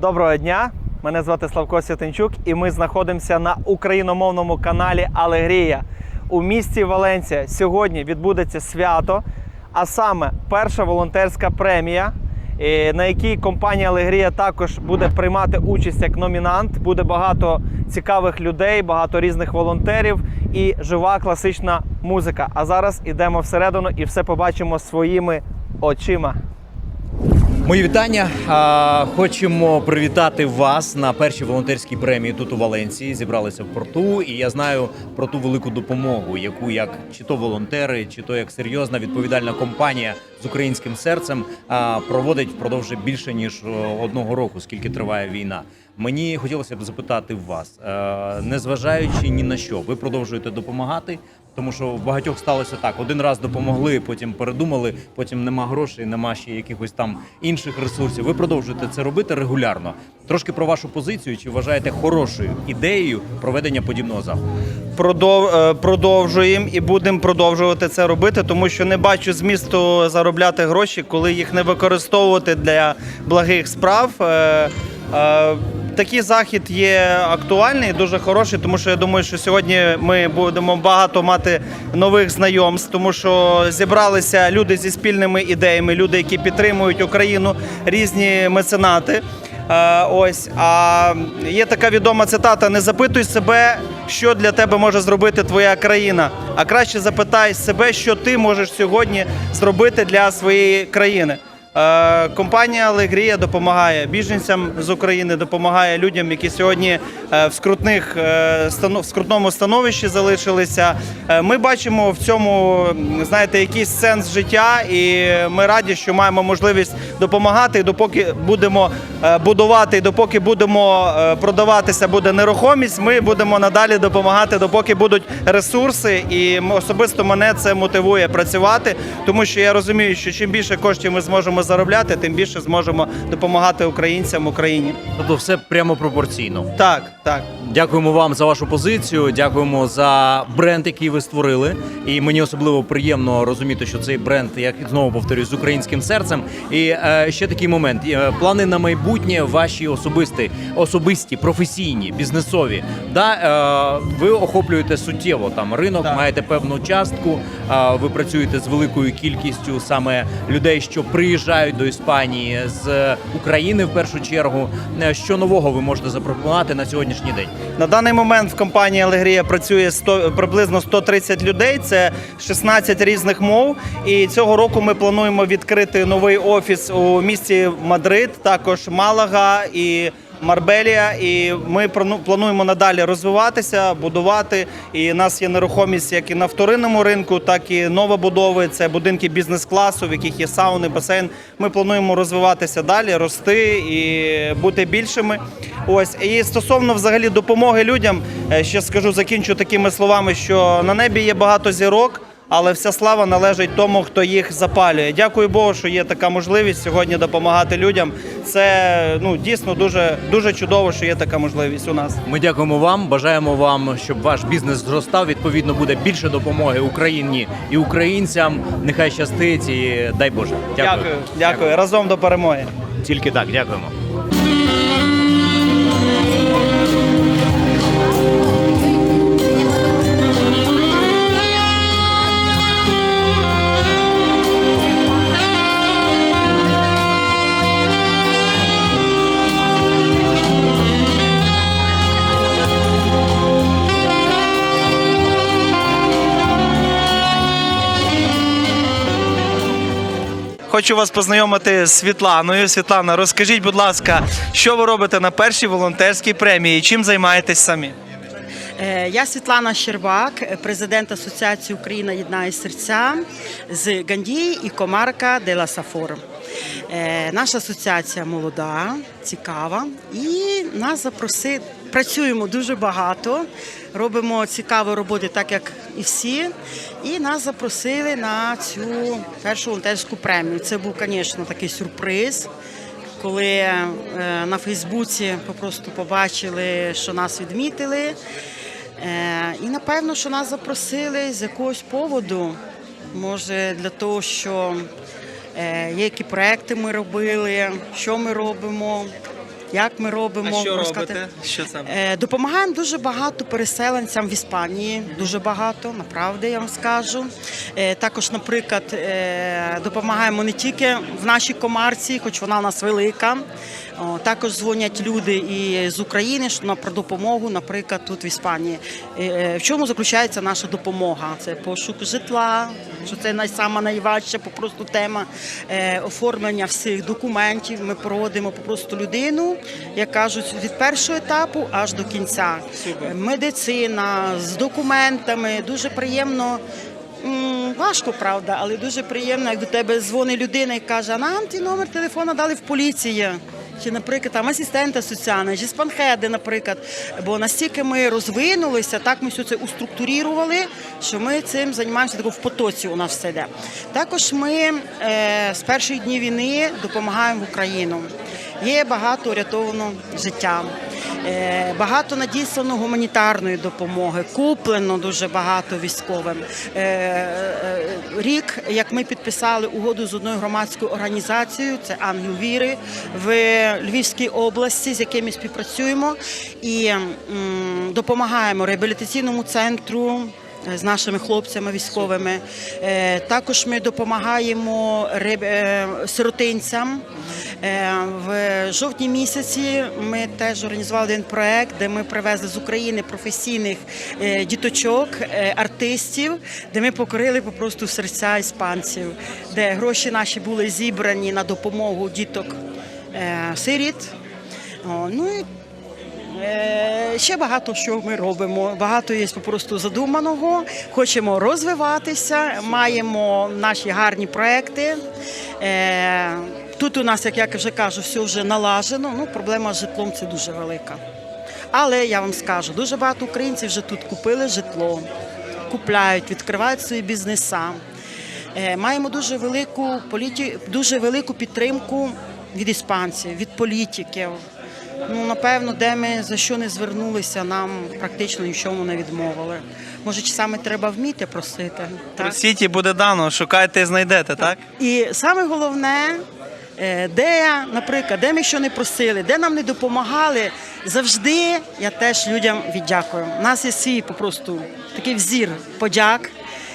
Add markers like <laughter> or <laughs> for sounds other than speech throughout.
Доброго дня! Мене звати Славко Святенчук, і ми знаходимося на україномовному каналі Алегрія у місті Валенція. Сьогодні відбудеться свято, а саме перша волонтерська премія, е, на якій компанія Алегрія також буде приймати участь як номінант. Буде багато цікавих людей, багато різних волонтерів і жива класична музика. А зараз ідемо всередину і все побачимо своїми очима. Мої вітання. Хочемо привітати вас на першій волонтерській премії тут у Валенції. Зібралися в порту, і я знаю про ту велику допомогу, яку як чи то волонтери, чи то як серйозна відповідальна компанія з українським серцем проводить впродовж більше ніж одного року, скільки триває війна. Мені хотілося б запитати вас, е, незважаючи ні на що, ви продовжуєте допомагати. Тому що в багатьох сталося так: один раз допомогли, потім передумали, потім нема грошей, нема ще якихось там інших ресурсів. Ви продовжуєте це робити регулярно. Трошки про вашу позицію, чи вважаєте хорошою ідеєю проведення подібного заходу? продов, е, продовжуємо і будемо продовжувати це робити, тому що не бачу змісту заробляти гроші, коли їх не використовувати для благих справ. Такий захід є актуальний, дуже хороший, тому що я думаю, що сьогодні ми будемо багато мати нових знайомств, тому що зібралися люди зі спільними ідеями, люди, які підтримують Україну, різні меценати. Е, ось а є така відома цитата: не запитуй себе, що для тебе може зробити твоя країна, а краще запитай себе, що ти можеш сьогодні зробити для своєї країни. Е, Компанія Алегрія допомагає біженцям з України, допомагає людям, які сьогодні е, в скрутних е, в скрутному становищі залишилися. Ми бачимо в цьому, знаєте, якийсь сенс життя, і ми раді, що маємо можливість допомагати. І допоки будемо будувати, допоки будемо продаватися, буде нерухомість. Ми будемо надалі допомагати, допоки будуть ресурси. І особисто мене це мотивує працювати, тому що я розумію, що чим більше коштів ми зможемо заробляти, тим більше зможемо допомагати українцям Україні. Тобто, все прямо пропорційно. Так, так. Дякуємо вам за вашу позицію. Дякуємо за бренд, який ви створили. І мені особливо приємно розуміти, що цей бренд, як знову повторюю, з українським серцем. І е, ще такий момент: Е, плани на майбутнє, ваші особисті, особисті, професійні, бізнесові. Да, е, ви охоплюєте суттєво там ринок, Так. маєте певну частку. е, ви працюєте з великою кількістю саме людей, що приїжджають до Іспанії з України в першу чергу. Е, Що нового ви можете запропонувати на сьогоднішній день? На даний момент в компанії Алегрія працює 100, приблизно 130 людей. Це 16 різних мов. І цього року ми плануємо відкрити новий офіс у місті Мадрид, також Малага і. Марбелія, і ми плануємо надалі розвиватися, будувати. І у нас є нерухомість як і на вторинному ринку, так і новобудови. Це будинки бізнес-класу, в яких є сауни, басейн. Ми плануємо розвиватися далі, рости і бути більшими. Ось і стосовно взагалі допомоги людям, е, ще скажу, закінчу такими словами, що на небі є багато зірок. Але вся слава належить тому, хто їх запалює. Дякую Богу, що є така можливість сьогодні допомагати людям. Це ну дійсно дуже дуже чудово, що є така можливість у нас. Ми дякуємо вам. Бажаємо вам, щоб ваш бізнес зростав. Відповідно, буде більше допомоги Україні і українцям. Нехай щастить і дай Боже. Дякую. Дякую, дякую. Разом до перемоги. Тільки так, дякуємо. Хочу вас познайомити з Світланою. Світлана, розкажіть, будь ласка, що ви робите на першій волонтерській премії? Чим займаєтесь самі? Е, Я Світлана Щербак, президент Асоціації Україна єднає серця з Гандії і комарка Дела Сафор. Е, Наша асоціація молода, цікава, і нас запросили. Працюємо дуже багато, робимо цікаві роботи, так як і всі. І нас запросили на цю першу волонтерську премію. Це був, звісно, такий сюрприз коли е, на Фейсбуці попросту побачили, що нас відмітили. Е, і напевно, що нас запросили з якогось поводу. Може, для того, що е, які проекти ми робили, що ми робимо. Як ми робимо. А що розказати. робите? Що саме? Е, Допомагаємо дуже багато переселенцям в Іспанії. Дуже багато, направду я вам скажу. Е, Також, наприклад, е, допомагаємо не тільки в нашій комарці, хоч вона у нас велика. Також дзвонять люди і з України про допомогу, наприклад, тут в Іспанії. В чому заключається наша допомога? Це пошук житла, що це най- найважча попросту тема оформлення всіх документів. Ми проводимо попросту людину, як кажуть, від першого етапу аж до кінця. Медицина з документами. Дуже приємно. Важко, правда, але дуже приємно, як до тебе дзвонить людина і каже, а нам ті номер телефона дали в поліції. Чи, наприклад, там асистента соціального, чи спанхеди, наприклад. Бо настільки ми розвинулися, так ми все це уструктурірували, що ми цим займаємося тако в потоці. У нас все йде. Також ми е, з перших днів війни допомагаємо в Україну. Є багато урятовано життя. Е, Багато надіслано гуманітарної допомоги, куплено дуже багато військовим. Е, е, Рік, як ми підписали угоду з одною громадською організацією, це Ангел Віри в Львівській області, з якими співпрацюємо і допомагаємо реабілітаційному центру. Е, З нашими хлопцями військовими Е, також ми допомагаємо е, сиротинцям. В жовтні місяці ми теж організували один проект, де ми привезли з України професійних діточок, артистів, де ми покорили попросту серця іспанців, де гроші наші були зібрані на допомогу діток сиріт. Ну і Ще багато що ми робимо. Багато є попросту задуманого. Хочемо розвиватися, маємо наші гарні проекти. Е, Тут у нас, як я вже кажу, все вже налажено. Ну, проблема з житлом це дуже велика. Але я вам скажу, дуже багато українців вже тут купили житло, купляють, відкривають свої бізнеса. Е, Маємо дуже велику політі... дуже велику підтримку від іспанців, від політиків. Ну, напевно, де ми за що не звернулися, нам практично ні в чому не відмовили. Може, саме треба вміти просити. Так? Просіть і буде дано, шукайте і знайдете, так? І саме головне, е, де, наприклад, де ми що не просили, де нам не допомагали, завжди я теж людям віддякую. У нас є свій попросту такий взір подяк.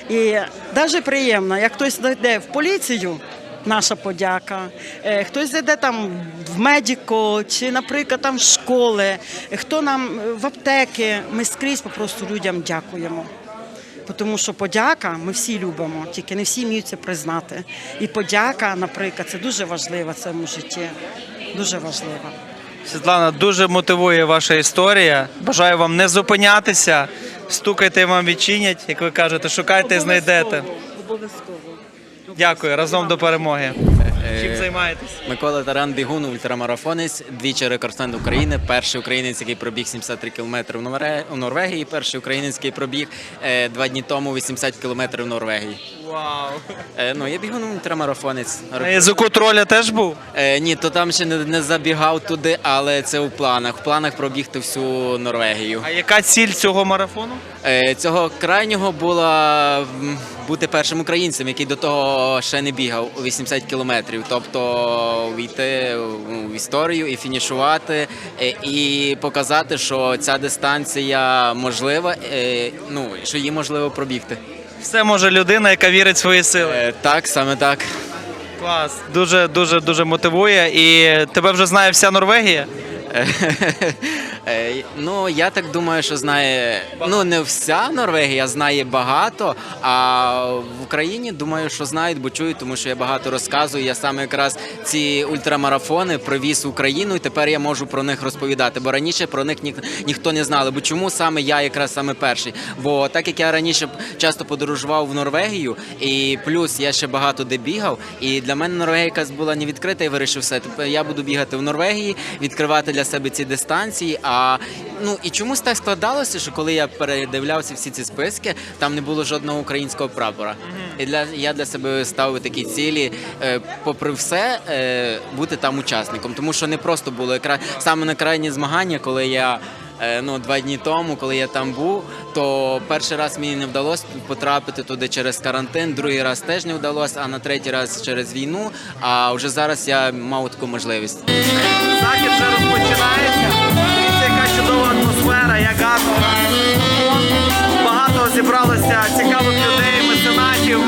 І навіть приємно, як хтось йде в поліцію. Наша подяка. Е, Хтось зайде там в медико, чи, наприклад, там в школи, хто нам е, в аптеки. Ми скрізь просто людям дякуємо. Тому що подяка ми всі любимо, тільки не всі вміють це признати. І подяка, наприклад, це дуже важливо в цьому житті. Дуже важливо. Світлана, дуже мотивує ваша історія. Бажаю вам не зупинятися. Стукайте вам відчинять, як ви кажете, шукайте і знайдете. Обов'язково. Дякую, разом до перемоги. Займаєтесь? Микола Таран Бігун, ультрамарафонець, двічі рекордсмен України, перший українець, який пробіг 73 кілометри в Норвегії, перший українець, який пробіг е, два дні тому 80 кілометрів в Норвегії. Вау. Е, ну, я бігун ультрамарафонець. На язику троля теж був? Е, ні, то там ще не, забігав туди, але це у планах. В планах пробігти всю Норвегію. А яка ціль цього марафону? Цього крайнього було м, бути першим українцем, який до того ще не бігав у 80 кілометрів. Тобто війти в історію і фінішувати, е, і показати, що ця дистанція можлива, е, ну що її можливо пробігти. Все може людина, яка вірить в свої сили. Е, Так, саме так. Клас. Дуже, дуже, дуже мотивує. І тебе вже знає вся Норвегія. <laughs> Ну, я так думаю, що знає ну не вся Норвегія знає багато. А в Україні думаю, що знають, бо чують, тому що я багато розказую. Я саме якраз ці ультрамарафони привіз в Україну, і тепер я можу про них розповідати. Бо раніше про них ні, ніхто не знали. Бо чому саме я якраз саме перший? Бо так як я раніше часто подорожував в Норвегію, і плюс я ще багато де бігав. І для мене Норвегія була не відкрита. Я вирішив все. Тепер я буду бігати в Норвегії, відкривати для себе ці дистанції. А ну і чомусь так складалося, що коли я передивлявся всі ці списки, там не було жодного українського прапора. І для я для себе ставив такі цілі, е, попри все, е, бути там учасником, тому що не просто було якраз саме на крайні змагання, коли я. е, Ну, два дні тому, коли я там був, то перший раз мені не вдалося потрапити туди через карантин, другий раз теж не вдалося, а на третій раз через війну. А вже зараз я мав таку можливість. Захід вже розпочався. Олега Ягатова. Багато зібралося цікавих людей, меценатів.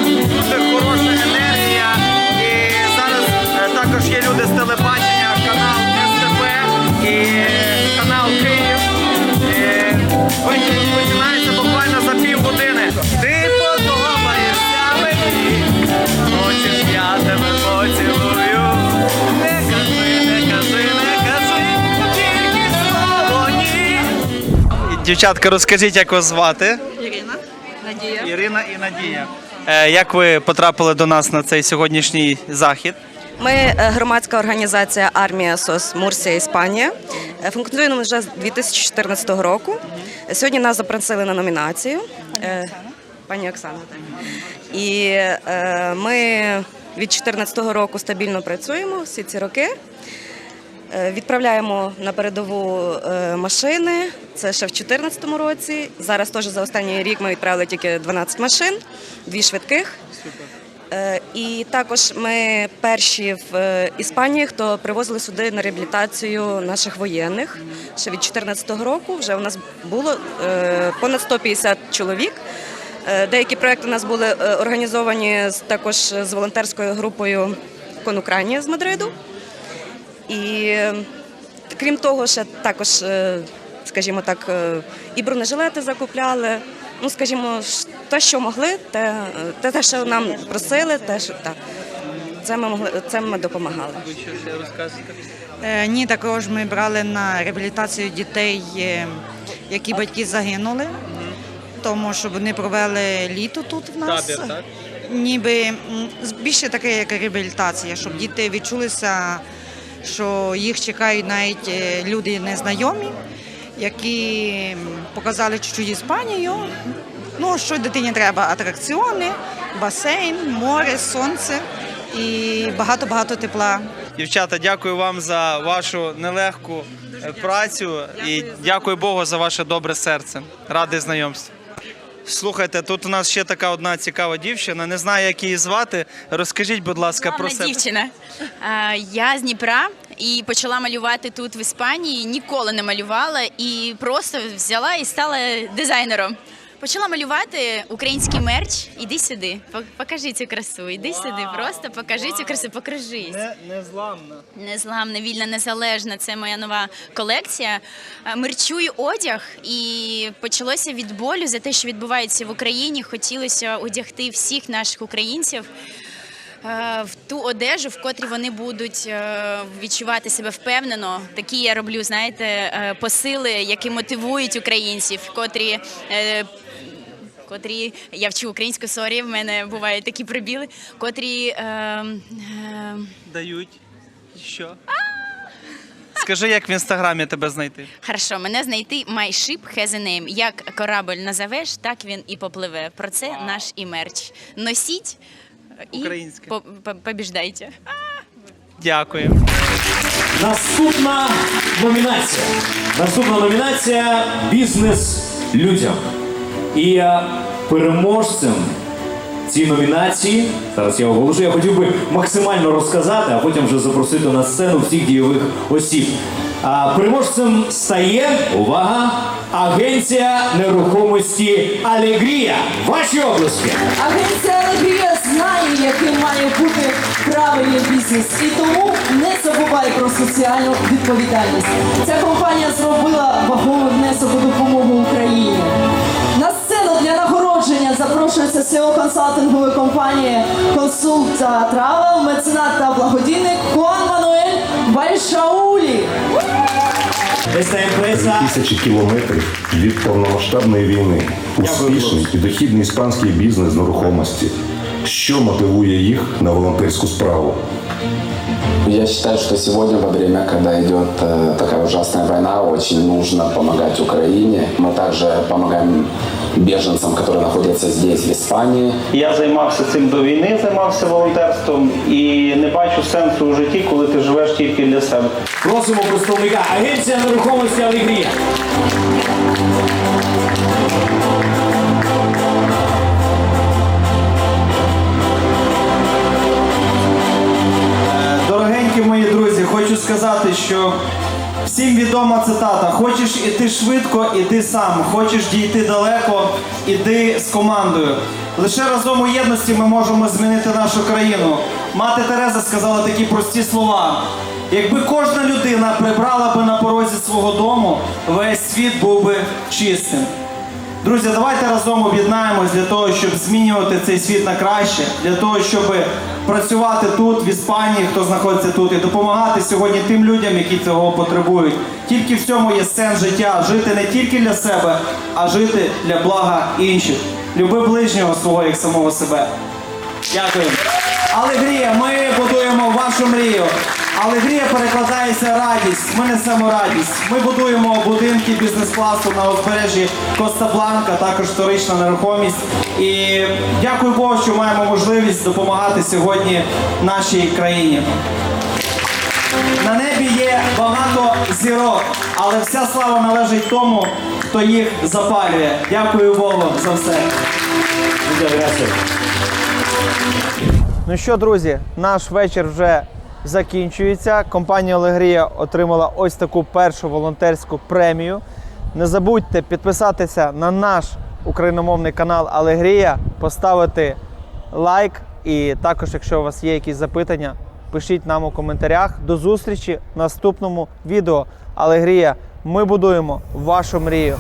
Дівчатка, розкажіть, як вас звати? Ірина, Надія. Ірина і Надія. Е, Як ви потрапили до нас на цей сьогоднішній захід? Ми е, громадська організація Армія СОС Мурсія Іспанія. Е, Функціонуємо вже з 2014 року. Сьогодні нас запросили на номінацію. Пані Оксана. І ми від 2014 року стабільно працюємо всі ці роки. Е, Відправляємо на передову е, машини. Це ще в 2014 році. Зараз теж за останній рік ми відправили тільки 12 машин, дві швидких. Е, І також ми перші в Іспанії, хто привозили сюди на реабілітацію наших воєнних. Ще від 2014 року вже у нас було понад 150 чоловік. Деякі проекти у нас були організовані також з волонтерською групою Конукранія з Мадриду. І крім того, ще також, е, скажімо так, е, і бронежилети закупляли. Ну, скажімо, те, що могли, те, те, те що нам просили, те, що так. Це ми могли, це ми допомагали. Е, Ні, також ми брали на реабілітацію дітей, які батьки загинули, тому що вони провели літо тут в нас. Табір, так? Ніби з- більше таке, як реабілітація, щоб діти відчулися, що їх чекають навіть е, люди незнайомі, які показали чуть-чуть Іспанію. Ну, що дитині треба? Атракціони, басейн, море, сонце і багато-багато тепла. Дівчата, дякую вам за вашу нелегку е, працю і дякую Богу за ваше добре серце. Радий знайомству. Слухайте, тут у нас ще така одна цікава дівчина. Не знаю, як її звати. Розкажіть, будь ласка, про себе. дівчина. А, Я з Дніпра і почала малювати тут в Іспанії. Ніколи не малювала і просто взяла і стала дизайнером. Почала малювати український мерч. Іди сюди, пок- покажи цю красу. Іди сюди, просто покажи цю красу, покажись. Не, незламна. Незламна, вільна, незалежна. Це моя нова колекція. Е, Мерчую одяг, і почалося від болю за те, що відбувається в Україні. Хотілося одягти всіх наших українців. е, В ту одежу, в котрій вони будуть е, відчувати себе впевнено. Такі я роблю, знаєте, посили, які мотивують українців, котрі котрі я вчу українську сорі. В мене бувають такі прибіли, котрі е, е, Дають. Що? Скажи, як в інстаграмі тебе знайти? Хорошо, мене знайти My Ship has a name. Як корабль назовеш, так він і попливе. Про це наш і мерч. Носіть і Українське. по- по- побіждайте. Дякую. Наступна номінація. Наступна номінація Бізнес людям. І переможцем цієї номінації, зараз я оголошу, я хотів би максимально розказати, а потім вже запросити на сцену всіх дійових осіб. А переможцем стає, увага, агенція нерухомості Алегрія. Ваші обласки. Агенція Алегрія знає, яким має бути правильний бізнес, і тому не забувай про соціальну відповідальність. Ця компанія зробила вагомий внесок у допомогу Україні. Запрошується СЕО-консалтингової компанії Консульта Травел, меценат та благодійник Хуан Мануель Бальшаулі. Тисячі кілометрів від повномасштабної війни. Успішний і дохідний іспанський бізнес нерухомості. Що мотивує їх на волонтерську справу? Я считаю, что сегодня, во время, когда идет э, такая ужасная война, очень нужно помогать Украине. Мы также помогаем беженцам, которые находятся здесь, в Испании. Я займався цим до війни, займався волонтерством і не бачу сенсу у житті, коли ти живеш тільки для себе. просимо представника агенція нерухомості Алегрія. Хочу сказати, що всім відома цитата: хочеш іти швидко, іди сам. Хочеш дійти далеко, іди з командою. Лише разом у єдності ми можемо змінити нашу країну. Мати Тереза сказала такі прості слова. Якби кожна людина прибрала би на порозі свого дому, весь світ був би чистим. Друзі, давайте разом об'єднаємось для того, щоб змінювати цей світ на краще, для того, щоб працювати тут, в Іспанії, хто знаходиться тут, і допомагати сьогодні тим людям, які цього потребують. Тільки в цьому є сенс життя жити не тільки для себе, а жити для блага інших. Люби ближнього свого як самого себе. Дякую. Алегрія, ми будуємо вашу мрію. Алегрія перекладається радість. Ми несемо радість. Ми будуємо будинки бізнес-класу на узбережжі Коста-Бланка, також вторична нерухомість. І дякую Богу, що маємо можливість допомагати сьогодні нашій країні. На небі є багато зірок, але вся слава належить тому, хто їх запалює. Дякую Богу за все. Ну що, друзі, наш вечір вже закінчується. Компанія Алегрія отримала ось таку першу волонтерську премію. Не забудьте підписатися на наш україномовний канал Алегрія, поставити лайк. І також, якщо у вас є якісь запитання, пишіть нам у коментарях. До зустрічі в наступному відео. Алегрія, ми будуємо вашу мрію.